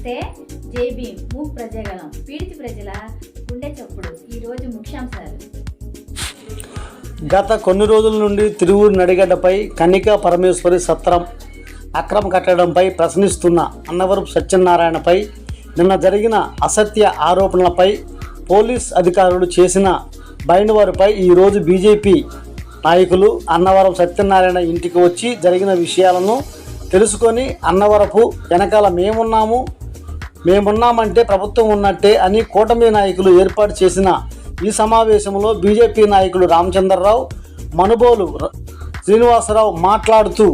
నమస్తే. జై భీమ్. మూక్ ప్రజాగలం పీడిత ప్రజల గుండె చప్పుడు. ఈరోజు ముఖ్యాంశాలు. గత కొన్ని రోజుల నుండి తిరువూరు నడిగడ్డపై కన్నికా పరమేశ్వరి సత్రం అక్రమ కట్టడంపై ప్రశ్నిస్తున్న అన్నవరపు సత్యనారాయణపై నిన్న జరిగిన అసత్య ఆరోపణలపై పోలీస్ అధికారులు చేసిన బైండ్వారిపై ఈరోజు బీజేపీ నాయకులు అన్నవరం సత్యనారాయణ ఇంటికి వచ్చి జరిగిన విషయాలను తెలుసుకొని అన్నవరపు వెనకాల మేమున్నాము మేమున్నామంటే ప్రభుత్వం ఉన్నట్టే అని కూటమి నాయకులు ఏర్పాటు చేసిన ఈ సమావేశంలో బీజేపీ నాయకులు రామచంద్రరావు మనుబోలు శ్రీనివాసరావు మాట్లాడుతూ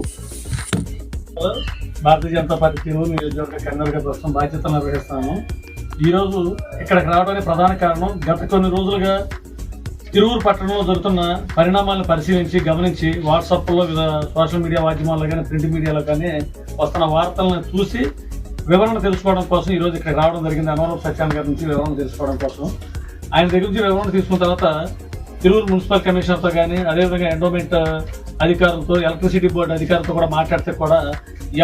భారతీయ జనతా పార్టీ తిరువురు నియోజకవర్గ కన్వీనర్గా ప్రస్తుతం బాధ్యతలు నిర్వహిస్తాను ఈరోజు ఇక్కడికి రావడానికి ప్రధాన కారణం గత కొన్ని రోజులుగా తిరువురు పట్టణంలో జరుగుతున్న పరిణామాలను పరిశీలించి గమనించి వాట్సాప్లో వివిధ సోషల్ మీడియా మాధ్యమాల్లో కానీ ప్రింట్ మీడియాలో కానీ వస్తున్న వార్తలను చూసి వివరణ తెలుసుకోవడం కోసం ఈరోజు ఇక్కడికి రావడం జరిగింది. అనవరం సత్యాన్ గారి నుంచి వివరణ తెలుసుకోవడం కోసం. ఆయన దగ్గర నుంచి వివరణ తీసుకున్న తర్వాత తిరువురు మున్సిపల్ కమిషనర్తో కానీ అదేవిధంగా ఎండోమెంట్ అధికారులతో ఎలక్ట్రిసిటీ బోర్డు అధికారులతో కూడా మాట్లాడితే కూడా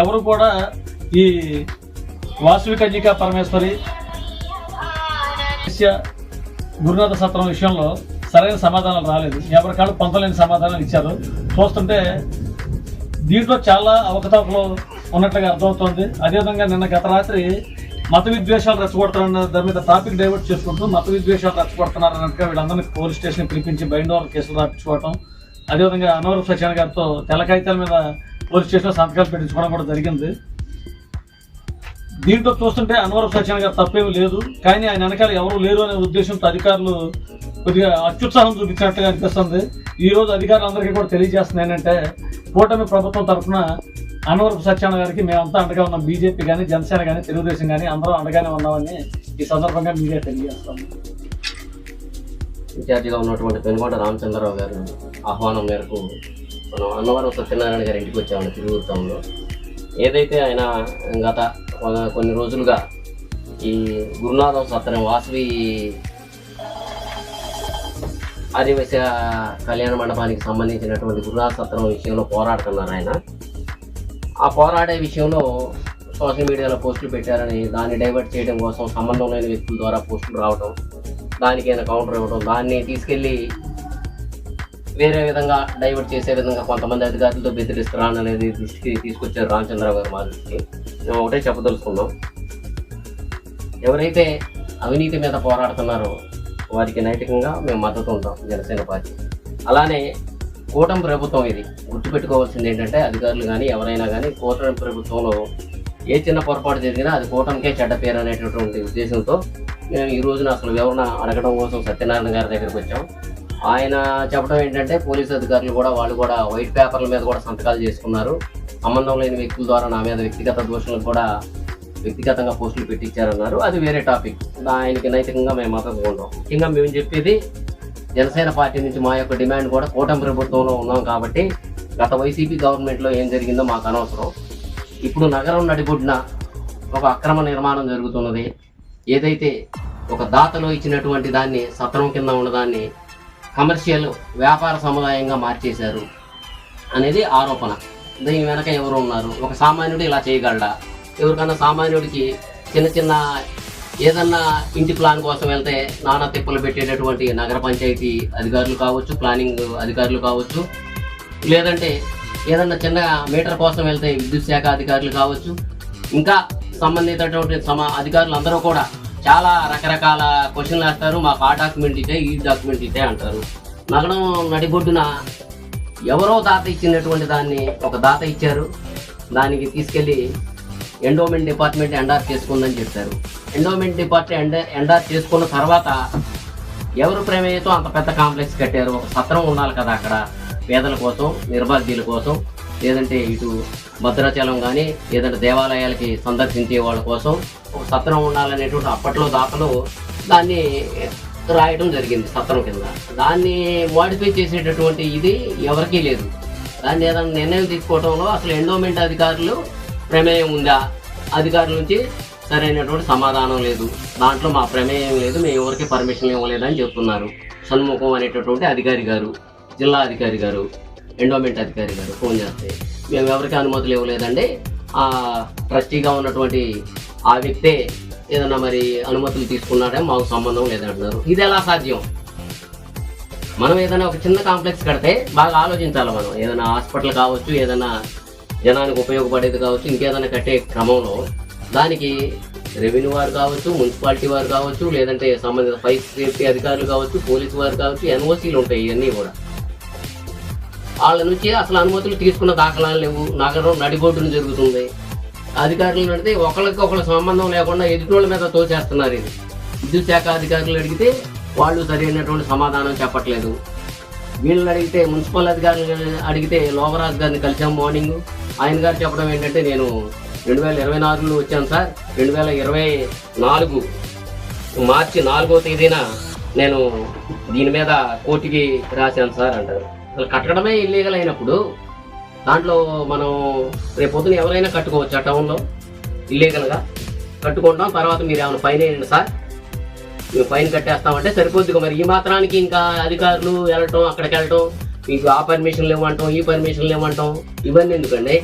ఎవరు కూడా ఈ వాసవి కన్యకా పరమేశ్వరి గురునాథ సత్రం విషయంలో సరైన సమాధానాలు రాలేదు. ఎవరి పొందలేని సమాధానాలు ఇచ్చారు. చూస్తుంటే దీంట్లో చాలా అవకతవకలు ఉన్నట్లుగా అర్థమవుతోంది. అదేవిధంగా నిన్న గత రాత్రి మత విద్వేషాలు రెచ్చగొడుతున్న దాని మీద టాపిక్ డైవర్ట్ చేసుకుంటూ మత విద్వేషాలు రెచ్చగొడుతున్నారు అన్నట్టుగా వీళ్ళందరినీ పోలీస్ స్టేషన్ పిలిపించి బైండ్ ఓవర్ కేసులు రాపించుకోవడం అదేవిధంగా అనవరం సత్యనారాయణ గారితో తెల్ల కాగితాల మీద పోలీస్ స్టేషన్లో సంతకాలు పెట్టించుకోవడం కూడా జరిగింది. దీంట్లో చూస్తుంటే అన్వరం సత్యనారాయణ గారు తప్పేమీ లేదు. కానీ ఆయన వెనకాల ఎవరు లేరు అనే ఉద్దేశంతో అధికారులు కొద్దిగా అత్యుత్సాహం చూపించినట్టుగా అనిపిస్తుంది. ఈ రోజు అధికారులందరికీ కూడా తెలియజేస్తుంది ఏంటంటే కూటమి ప్రభుత్వం తరఫున అనవరపు సత్యనారాయణ గారికి మేమంతా అండగా ఉన్నాం. బీజేపీ కానీ జనసేన కానీ తెలుగుదేశం కానీ అందరూ అండగానే ఉన్నామని ఈ సందర్భంగా మీరే తెలియజేస్తాం. ఇన్ఛార్జిగా ఉన్నటువంటి పెనుగొండ రామచంద్రరావు గారు ఆహ్వానం మేరకు మనం అన్నవరం సత్యనారాయణ గారి ఇంటికి వచ్చామని తిరువురు టౌన్లో ఏదైతే ఆయన గత కొన్ని రోజులుగా ఈ గురునాథం సత్రం వాసవి ఆదివాసీ కళ్యాణ మండపానికి సంబంధించినటువంటి గురునాథ సత్రం విషయంలో పోరాడుతున్నారు ఆయన. ఆ పోరాడే విషయంలో సోషల్ మీడియాలో పోస్టులు పెట్టారని దాన్ని డైవర్ట్ చేయడం కోసం సంబంధం లేని వ్యక్తుల ద్వారా పోస్టులు రావడం దానికి ఏదైనా కౌంటర్ ఇవ్వడం దాన్ని తీసుకెళ్ళి వేరే విధంగా డైవర్ట్ చేసే విధంగా కొంతమంది అధికారులతో బెదిరిస్తున్నాను అనేది దృష్టికి తీసుకొచ్చారు రామచంద్రరావు గారు మా దృష్టికి. మేము ఒకటే చెప్పదలుచుకున్నాం. ఎవరైతే అవినీతి మీద పోరాడుతున్నారో వారికి నైతికంగా మేము మద్దతు ఉంటాం జనసేన పార్టీ అలానే కూటమి ప్రభుత్వం ఇది. గుర్తుపెట్టుకోవాల్సింది ఏంటంటే అధికారులు కానీ ఎవరైనా కానీ కూటమి ప్రభుత్వంలో ఏ చిన్న పొరపాటు జరిగినా అది కూటమికే చెడ్డ పేరు అనేటటువంటి ఉద్దేశంతో మేము ఈ రోజున అసలు వివరణ అడగడం కోసం సత్యనారాయణ గారి దగ్గరికి వచ్చాం. ఆయన చెప్పడం ఏంటంటే పోలీసు అధికారులు కూడా వాళ్ళు కూడా వైట్ పేపర్ల మీద కూడా సంతకాలు చేసుకున్నారు. సంబంధం లేని వ్యక్తుల ద్వారా నా మీద వ్యక్తిగత దోషులకు కూడా వ్యక్తిగతంగా పోస్టులు పెట్టించారన్నారు. అది వేరే టాపిక్. ఆయనకి నైతికంగా మేము మద్దతు ఉంటాం ముఖ్యంగా మేము చెప్పేది జనసేన పార్టీ నుంచి మా యొక్క డిమాండ్ కూడా కూటమి ప్రభుత్వంలో ఉన్నాం కాబట్టి గత వైసీపీ గవర్నమెంట్లో ఏం జరిగిందో మాకు అనవసరం. ఇప్పుడు నగరం నడిబొడ్డున ఒక అక్రమ నిర్మాణం జరుగుతున్నది. ఏదైతే ఒక దాతలో ఇచ్చినటువంటి దాన్ని సత్రం కింద ఉన్నదాన్ని కమర్షియల్ వ్యాపార సముదాయంగా మార్చేశారు అనేది ఆరోపణ. దీని వెనక ఎవరు ఉన్నారు? ఒక సామాన్యుడు ఇలా చేయగలడా? ఎవరికన్నా సామాన్యుడికి చిన్న చిన్న ఏదన్నా ఇంటి ప్లాన్ కోసం వెళ్తే నానా తిప్పలు పెట్టేటటువంటి నగర పంచాయతీ అధికారులు కావచ్చు ప్లానింగ్ అధికారులు కావచ్చు లేదంటే ఏదన్నా చిన్న మీటర్ కోసం వెళ్తే విద్యుత్ శాఖ అధికారులు కావచ్చు ఇంకా సంబంధితటువంటి సమా అధికారులు అందరూ కూడా చాలా రకరకాల క్వశ్చన్లు వేస్తారు. మాకు ఆ డాక్యుమెంట్ ఇదే ఈ డాక్యుమెంట్ ఇదే అంటారు. నగరం నడిబొడ్డున ఎవరో దాత ఇచ్చినటువంటి దాన్ని ఒక దాత ఇచ్చారు. దానికి తీసుకెళ్ళి ఎండోమెంట్ డిపార్ట్మెంట్ ఎండార్ చేసుకుందని చెప్పారు. ఎండోమెంట్ డిపార్ట్మెంట్ ఎండా చేసుకున్న తర్వాత ఎవరు ప్రమేయంతో అంత పెద్ద కాంప్లెక్స్ కట్టారు? ఒక సత్రం ఉండాలి కదా అక్కడ. పేదల కోసం నిర్భాగ్యుల కోసం లేదంటే ఇటు భద్రాచలం కానీ ఏదంటే దేవాలయాలకి సందర్శించే వాళ్ళ కోసం ఒక సత్రం ఉండాలనేటువంటి అప్పట్లో దాతలు దాన్ని రాయడం జరిగింది సత్రం కింద. దాన్ని మోడిఫై చేసేటటువంటి ఇది ఎవరికీ లేదు. దాన్ని ఏదైనా నిర్ణయం తీసుకోవడంలో అసలు ఎండోమెంట్ అధికారులు ప్రమేయం ఉందా? అధికారుల నుంచి సరైనటువంటి సమాధానం లేదు. దాంట్లో మా ప్రమేయం లేదు మేము ఎవరికి పర్మిషన్ ఇవ్వలేదని చెప్తున్నారు. షణ్ముఖం అనేటటువంటి అధికారి గారు జిల్లా అధికారి గారు ఎండోమెంట్ అధికారి గారు ఫోన్ చేస్తే మేము ఎవరికి అనుమతులు ఇవ్వలేదండి. ఆ ట్రస్టీగా ఉన్నటువంటి ఆ వ్యక్తే ఏదైనా మరి అనుమతులు తీసుకున్నాడే? మాకు సంబంధం లేదంటున్నారు ఇది ఎలా సాధ్యం? మనం ఏదైనా ఒక చిన్న కాంప్లెక్స్ కడితే బాగా ఆలోచించాలి మనం. ఏదైనా హాస్పిటల్ కావచ్చు ఏదైనా జనానికి ఉపయోగపడేది కావచ్చు ఇంకేదైనా కట్టే క్రమంలో దానికి రెవెన్యూ వారు కావచ్చు మున్సిపాలిటీ వారు కావచ్చు లేదంటే సంబంధిత ఫైర్ సేఫ్టీ అధికారులు కావచ్చు పోలీసు వారు కావచ్చు ఎన్ఓసీలు ఉంటాయి ఇవన్నీ కూడా. వాళ్ళ నుంచి అసలు అనుమతులు తీసుకున్న దాఖలాలు లేవు. నగరం నడిబొడ్డున జరుగుతుంది. అధికారులు అడిగితే ఒకరికి ఒకళ్ళ సంబంధం లేకుండా ఎదుటోళ్ళ మీద తోచేస్తున్నారు ఇది. విద్యుత్ శాఖ అధికారులు అడిగితే వాళ్ళు సరైనటువంటి సమాధానం చెప్పట్లేదు. వీళ్ళని అడిగితే మున్సిపల్ అధికారులు అడిగితే లోవరాజు గారిని కలిసాం మార్నింగ్. ఆయన గారు చెప్పడం ఏంటంటే నేను రెండు వేల ఇరవై నాలుగులో వచ్చాను సార్. రెండు వేల ఇరవై నాలుగు మార్చి నాలుగో తేదీన నేను దీని మీద కోర్టుకి రాశాను సార్ అంటారు. అసలు కట్టడమే ఇల్లీగల్ అయినప్పుడు దాంట్లో మనం రేపొద్దున ఎవరైనా కట్టుకోవచ్చు ఆ టౌన్లో ఇల్లీగల్గా కట్టుకుంటాం. తర్వాత మీరు ఏమైనా ఫైన్ వేయండి సార్. మేము ఫైన్ కట్టేస్తామంటే సరిపోద్ది మరి. ఈ మాత్రానికి ఇంకా అధికారులు వెళ్ళటం అక్కడికి వెళ్ళటం మీకు ఆ పర్మిషన్లు ఇవ్వటం ఈ పర్మిషన్లు ఇవ్వటం. ఇవన్నీ ఎందుకండి?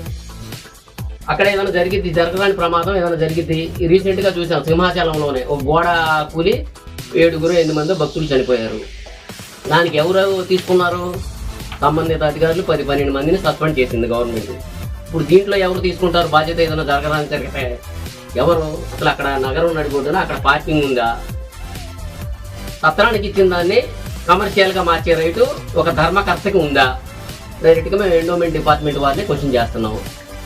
అక్కడ ఏదైనా జరిగింది జరగడానికి ప్రమాదం ఏదైనా జరిగింది రీసెంట్గా చూసాం సింహాచలంలోనే ఒక గోడ కూలి ఏడుగురు ఎనిమిది మంది భక్తులు చనిపోయారు. దానికి ఎవరు తీసుకున్నారు? సంబంధిత అధికారులు పది పన్నెండు మందిని సస్పెండ్ చేసింది గవర్నమెంట్. ఇప్పుడు దీంట్లో ఎవరు తీసుకుంటారు? బాధ్యత ఏదైనా జరగడానికి జరిగితే ఎవరు? అసలు అక్కడ నగరం నడిపోతున్నా అక్కడ పార్కింగ్ ఉందా? సత్రానికి ఇచ్చిన దాన్ని కమర్షియల్గా మార్చే రైటు ఒక ధర్మకర్తకి ఉందా? డైరెక్ట్గా మేము ఎండోమెంట్ డిపార్ట్మెంట్ వారిని క్వశ్చన్ చేస్తున్నాము